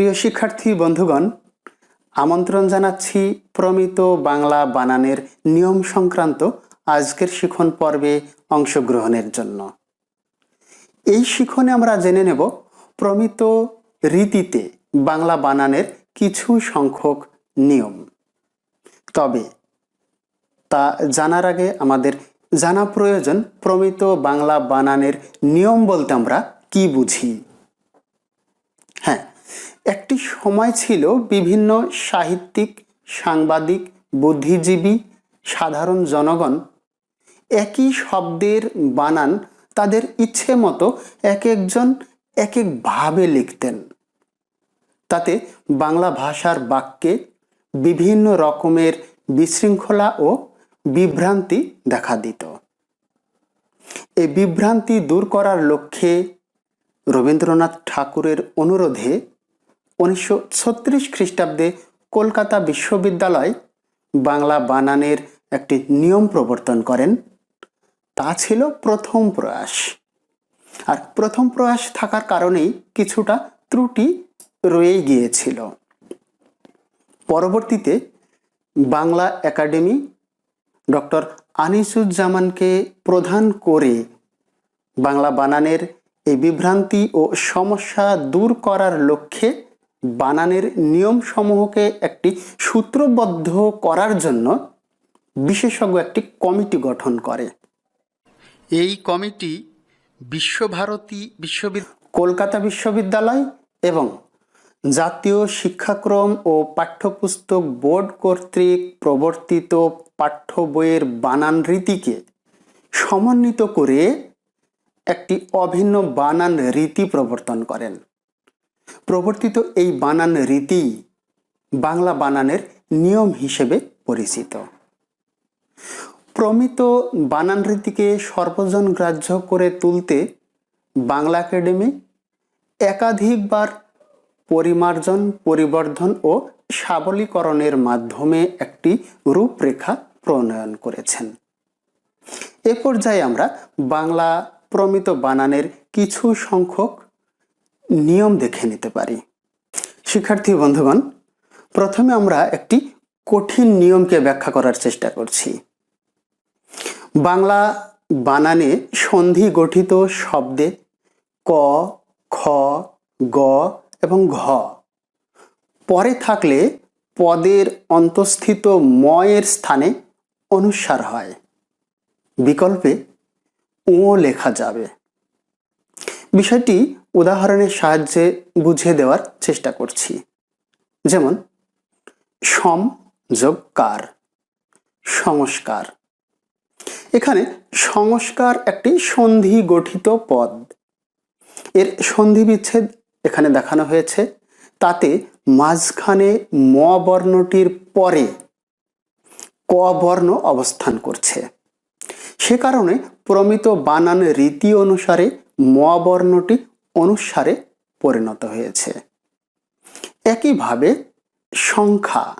প্রিয় শিক্ষার্থী, বন্ধুগণ, আমন্ত্রণ জানাচ্ছি প্রমিত বাংলা বানানের নিয়ম সংক্রান্ত আজকের শিখন পর্বে অংশগ্রহণের জন্য। এই শিখনে আমরা জেনে নেব প্রমিত রীতিতে বাংলা বানানের কিছু সংখ্যক নিয়ম। তবে তা জানার আগে আমাদের জানা প্রয়োজন প্রমিত বাংলা বানানের নিয়ম বলতে আমরা কি বুঝি? একটি সময় ছিল বিভিন্ন সাহিত্যিক, সাংবাদিক, বুদ্ধিজীবী, সাধারণ জনগণ একই শব্দের বানান তাদের ইচ্ছে মতো এক একজন এক একভাবে লিখতেন। তাতে বাংলা ভাষার বাক্যে বিভিন্ন রকমের বিশৃঙ্খলা ও বিভ্রান্তি দেখা দিত। এই বিভ্রান্তি দূর করার লক্ষ্যে রবীন্দ্রনাথ ঠাকুরের অনুরোধে উনিশশো ছত্রিশ খ্রিস্টাব্দে কলকাতা বিশ্ববিদ্যালয় বাংলা বানানের একটি নিয়ম প্রবর্তন করেন। তা ছিল প্রথম প্রয়াস। আর প্রথম প্রয়াস থাকার কারণেই কিছুটা ত্রুটি রয়ে গিয়েছিল। পরবর্তীতে বাংলা একাডেমি ডক্টর আনিসুজ্জামানকে প্রধান করে বাংলা বানানের এই বিভ্রান্তি ও সমস্যা দূর করার লক্ষ্যে বানানের নিয়মসমূহকে একটি সূত্রবদ্ধ করার জন্য বিশেষজ্ঞ একটি কমিটি গঠন করে। এই কমিটি বিশ্বভারতী বিশ্ববিদ্যালয় কলকাতা বিশ্ববিদ্যালয় এবং জাতীয় শিক্ষাক্রম ও পাঠ্যপুস্তক বোর্ড কর্তৃক প্রবর্তিত পাঠ্য বইয়ের বানান রীতিকে সমন্বিত করে একটি অভিন্ন বানান রীতি প্রবর্তন করেন। প্রবর্তিত এই বানান রীতি বাংলা বানানের নিয়ম হিসেবে পরিচিত। প্রমিত বানান রীতিকে সর্বজন গ্রাহ্য করে তুলতে বাংলা একাডেমি একাধিকবার পরিমার্জন, পরিবর্ধন ও সাবলীকরণের মাধ্যমে একটি রূপরেখা প্রণয়ন করেছেন। এ পর্যায়ে আমরা বাংলা প্রমিত বানানের কিছু সংখ্যক নিয়ম দেখে নিতে পারি। শিক্ষার্থী বন্ধুগণ, প্রথমে আমরা একটি কঠিন নিয়মকে ব্যাখ্যা করার চেষ্টা করছি। বাংলা বানানে সন্ধি গঠিত শব্দে ক, খ, গ এবং ঘ। পরে থাকলে পদের অন্তঃস্থিত ময়ের স্থানে অনুসার হয়। বিকল্পে ও লেখা যাবে। বিষয়টি উদাহরণের সাহায্যে বুঝিয়ে দেওয়ার চেষ্টা করছি। যেমন, সম যোগ কার, সংস্কার। এখানে সংস্কার একটি সন্ধি গঠিত পদ। এর সন্ধি বিচ্ছেদ এখানে দেখানো হয়েছে। তাতে মাঝখানে ম বর্ণটির পরে ক বর্ণ অবস্থান করছে। সে কারণে প্রমিত বানান রীতি অনুসারে ম বর্ণটি অনুসারে পরিণত হয়েছে। একইভাবে সংখ্যা,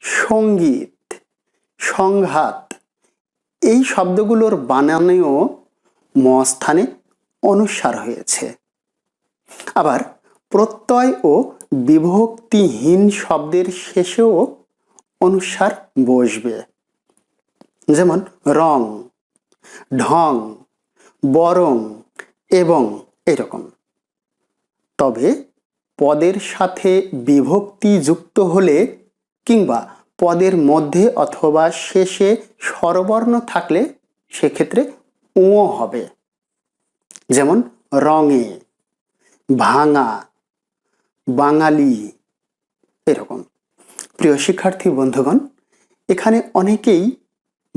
সংগীত, সংঘাত, এই শব্দগুলোর বানানেও ম স্থানে অনুসার হয়েছে। আবার প্রত্যয় ও বিভক্তিহীন শব্দের শেষেও অনুসার বসবে। যেমন রং, ঢং, বরং, এবং এরকম। তবে পদের সাথে বিভক্তি যুক্ত হলে কিংবা পদের মধ্যে অথবা শেষে স্বরবর্ণ থাকলে সেক্ষেত্রে ও হবে। যেমন রঙে, ভাঙা, বাঙালি এরকম। প্রিয় শিক্ষার্থী বন্ধুগণ, এখানে অনেকেই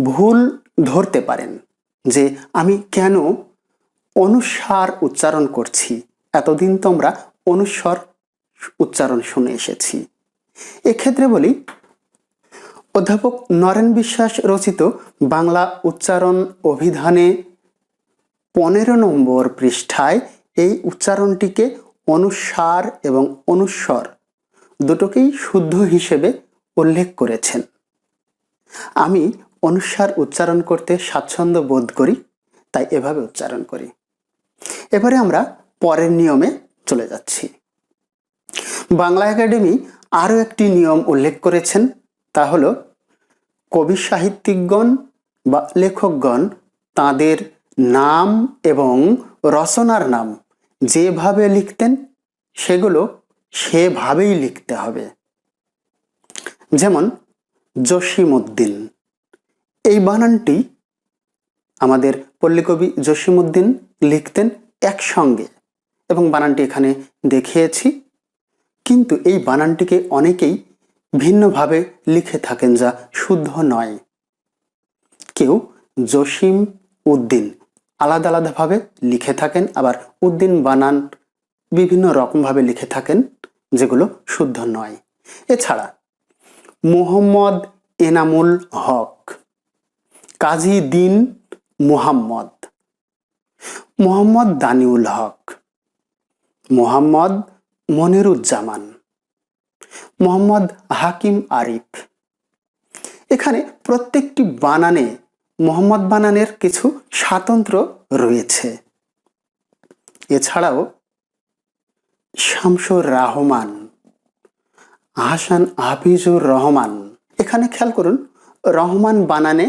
ভুল ধরতে পারেন যে আমি কেন অনুসার উচ্চারণ করছি। এতদিন তোমরা অনুস্বর উচ্চারণ শুনে এসেছি। এক্ষেত্রে বলি, অধ্যাপক নরেন বিশ্বাস রচিত বাংলা উচ্চারণ অভিধানে পনেরো নম্বর পৃষ্ঠায় এই উচ্চারণটিকে অনুসার এবং অনুস্বর দুটোকেই শুদ্ধ হিসেবে উল্লেখ করেছেন। আমি অনুসার উচ্চারণ করতে স্বাচ্ছন্দ্য বোধ করি, তাই এভাবে উচ্চারণ করি। এবারে আমরা পরের নিয়মে চলে যাচ্ছি। বাংলা একাডেমি আরও একটি নিয়ম উল্লেখ করেছেন, তা হলো, কবি সাহিত্যিকগণ বা লেখকগণ তাদের নাম এবং রচনার নাম যেভাবে লিখতেন, সেগুলো সেভাবেই লিখতে হবে। যেমন, জসিমউদ্দিন। এই বানানটি আমাদের পল্লীকবি জসিমউদ্দিন লিখতেন একসঙ্গে। এবং বানানটি এখানে দেখিয়েছি। কিন্তু এই বানানটিকে অনেকেই ভিন্নভাবে লিখে থাকেন যা শুদ্ধ নয়। কেউ জসিম উদ্দিন আলাদা আলাদাভাবে লিখে থাকেন, আবার উদ্দিন বানান বিভিন্ন রকমভাবে লিখে থাকেন, যেগুলো শুদ্ধ নয়। এছাড়া মোহাম্মদ এনামুল হক, কাজী দিন মুহাম্মদ, মোহাম্মদ দানিউল হক মোহাম্মদ মনিরুজ্জামান, মোহাম্মদ হাকিম আরিফ। এখানে প্রত্যেকটি বানানে মোহাম্মদ বানানের কিছু স্বাতন্ত্র রয়েছে। এছাড়াও শামসুর রহমান, হাসান হাফিজুর রহমান। এখানে খেয়াল করুন, রহমান বানানে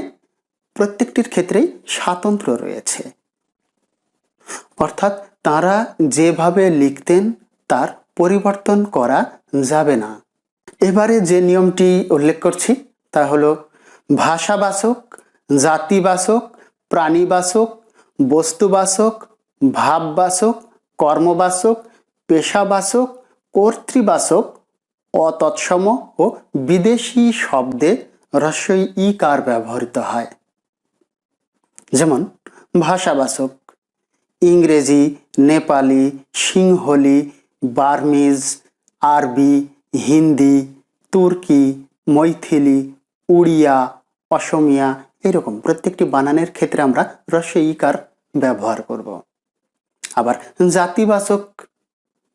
প্রত্যেকটির ক্ষেত্রেই স্বাতন্ত্র রয়েছে। অর্থাৎ তারা যেভাবে লিখতেন, তার পরিবর্তন করা যাবে না। এবারে যে নিয়মটি উল্লেখ করছি, তা হলো, ভাষাবাচক, জাতিবাচক, প্রাণীবাচক, বস্তুবাচক, ভাববাচক, কর্মবাচক, পেশাবাচক, কর্তৃবাচক, অতৎসম ও বিদেশি শব্দে রস্যই ই কার ব্যবহৃত হয়? যেমন, ভাষাবাচক, ইংরেজি নেপালি, সিংহলি, বার্মিজ, আরবি, হিন্দি, তুর্কি, মৈথিলি, উড়িয়া, অসমিয়া এরকম প্রত্যেকটি বানানের ক্ষেত্রে আমরা রস্য ইকার ব্যবহার করব। আবার জাতিবাচক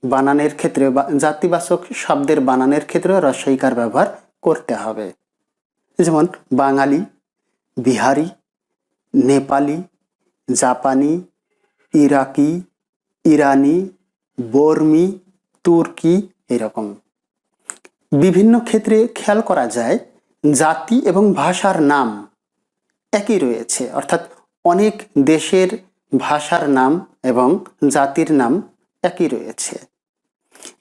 বানানের ক্ষেত্রে বা জাতিবাচক শব্দের বানানের ক্ষেত্রে রস্য ইকার ব্যবহার করতে হবে। যেমন বাঙালি, বিহারি, নেপালি, জাপানি, ইরাকি ইরানি, বর্মি, তুর্কি এরকম। বিভিন্ন ক্ষেত্রে খেয়াল করা যায়, জাতি এবং ভাষার নাম একই রয়েছে। অর্থাৎ অনেক দেশের ভাষার নাম এবং জাতির নাম একই রয়েছে।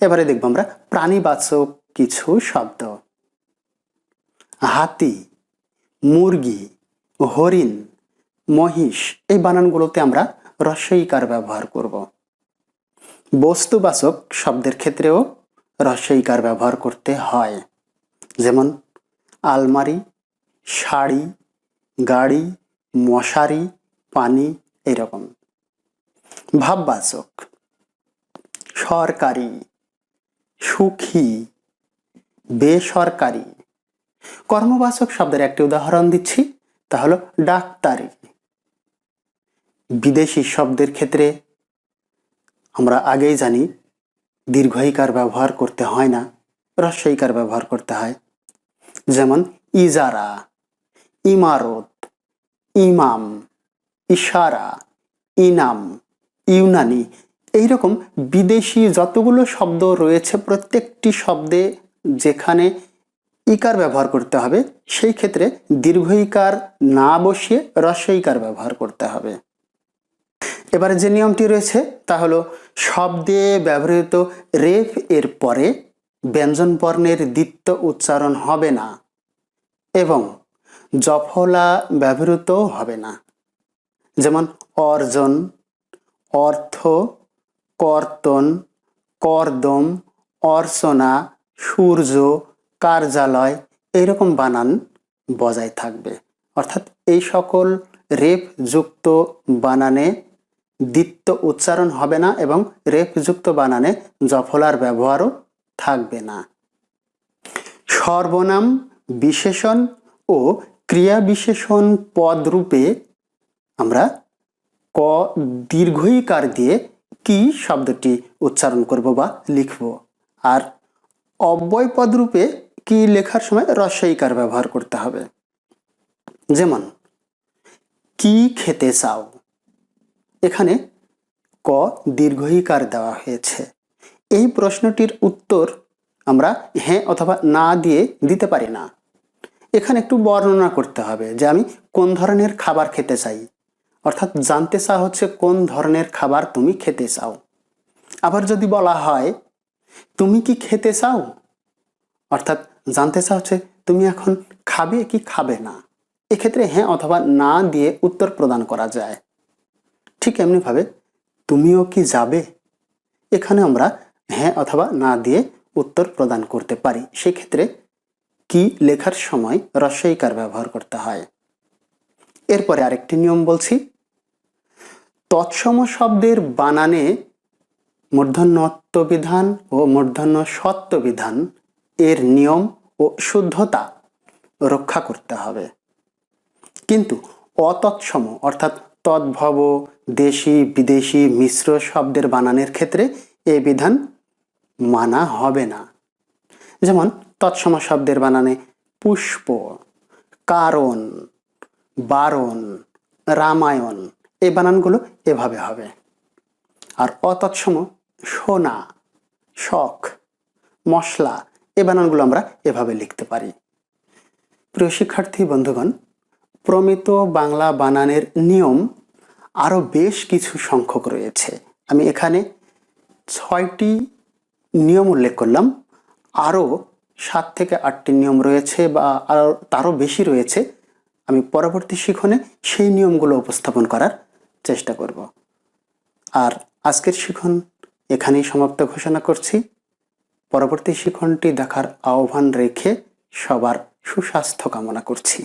এবারে দেখব আমরা প্রাণীবাচক কিছু শব্দ। হাতি, মুরগি, হরিণ, মহিষ, এই বানানগুলোতে আমরা রস্যইকার ব্যবহার করব। বস্তুবাচক শব্দের ক্ষেত্রেও রস্যইকার ব্যবহার করতে হয়। যেমন, আলমারি, শাড়ি, গাড়ি, মশারি, পানি, এরকম। ভাববাচক। সরকারি। সুখী। বেসরকারি। কর্মবাচক শব্দের একটি উদাহরণ দিচ্ছি, তা হলো ডাক্তারি। বিদেশি শব্দের ক্ষেত্রে আমরা আগেই জানি দীর্ঘইকার ব্যবহার করতে হয় না রস্যইকার ব্যবহার করতে হয়। যেমন ইজারা, ইমারত, ইমাম, ইশারা, ইনাম, ইউনানি, এইরকম বিদেশি যতগুলো শব্দ রয়েছে প্রত্যেকটি শব্দে যেখানে ইকার ব্যবহার করতে হবে, সেই ক্ষেত্রে দীর্ঘ ইকার না বসিয়ে রস্য ইকার ব্যবহার করতে হবে। এবারে যে নিয়মটি রয়েছে তা হলো, শব্দে ব্যবহৃত রেফ এর পরে ব্যঞ্জন বর্ণের দ্বিত্ব উচ্চারণ হবে না এবং জফলা ব্যবহৃত হবে না। যেমন, অর্জন, অর্থ, কর্তন, কর্দম, অর্চনা, সূর্য, কার্যালয় এইরকম বানান বজায় থাকবে। অর্থাৎ এই সকল রেপ যুক্ত বানানে দ্বিত্ব উচ্চারণ হবে না এবং রেপ যুক্ত বানানে জফলার ব্যবহারও থাকবে না। সর্বনাম বিশেষণ ও ক্রিয়া বিশেষণ পদ রূপে আমরা ক দীর্ঘইকার দিয়ে কি শব্দটি উচ্চারণ করব বা লিখব আর অব্যয় পদ রূপে কি লেখার সময় রস্যইকার ব্যবহার করতে হবে। যেমন, কি খেতে চাও? এখানে ক দীর্ঘইকার দেওয়া হয়েছে। এই প্রশ্নটির উত্তর আমরা হ্যাঁ অথবা না দিয়ে দিতে পারি না। এখানে একটু বর্ণনা করতে হবে যে আমি কোন ধরনের খাবার খেতে চাই। অর্থাৎ জানতে চা হচ্ছে কোন ধরনের খাবার তুমি খেতে চাও। আবার যদি বলা হয়, তুমি কি খেতে চাও? অর্থাৎ জানতে চা হচ্ছে, তুমি এখন খাবে কি খাবে না? এক্ষেত্রে হ্যাঁ অথবা না দিয়ে উত্তর প্রদান করা যায়। ঠিক এমনিভাবে তুমিও কি যাবে? এখানে আমরা হ্যাঁ অথবা না দিয়ে উত্তর প্রদান করতে পারি। সেক্ষেত্রে কি লেখার সময় রস্বইকার ব্যবহার করতে হয়। এরপরে আরেকটি নিয়ম বলছি। তৎসম শব্দের বানানে মূর্ধন্যত্ব বিধান ও মূর্ধন্য সত্য বিধান এর নিয়ম ও শুদ্ধতা রক্ষা করতে হবে। কিন্তু অতৎসম অর্থাৎ তদ্ভব দেশি বিদেশি মিশ্র শব্দের বানানের ক্ষেত্রে এ বিধান মানা হবে না। যেমন, তৎসম শব্দের বানানে পুষ্প, কারণ, বারণ, রামায়ণ এই বানানগুলো এভাবে হবে। আর অতৎসম সোনা, শখ, মশলা এ বানানগুলো আমরা এভাবে লিখতে পারি। প্রিয় শিক্ষার্থী, বন্ধুগণ প্রমিত বাংলা বানানের নিয়ম আরও বেশ কিছু সংখ্যক রয়েছে। আমি এখানে ছয়টি নিয়ম উল্লেখ করলাম। আরও সাত থেকে আটটি নিয়ম রয়েছে বা আরও তারও বেশি রয়েছে। আমি পরবর্তী শিখনে সেই নিয়মগুলো উপস্থাপন করার চেষ্টা করব। আর আজকের শিখন এখানেই সমাপ্ত ঘোষণা করছি। পরবর্তী শিখনটি দেখার আহ্বান রেখে সবার সুস্বাস্থ্য কামনা করছি।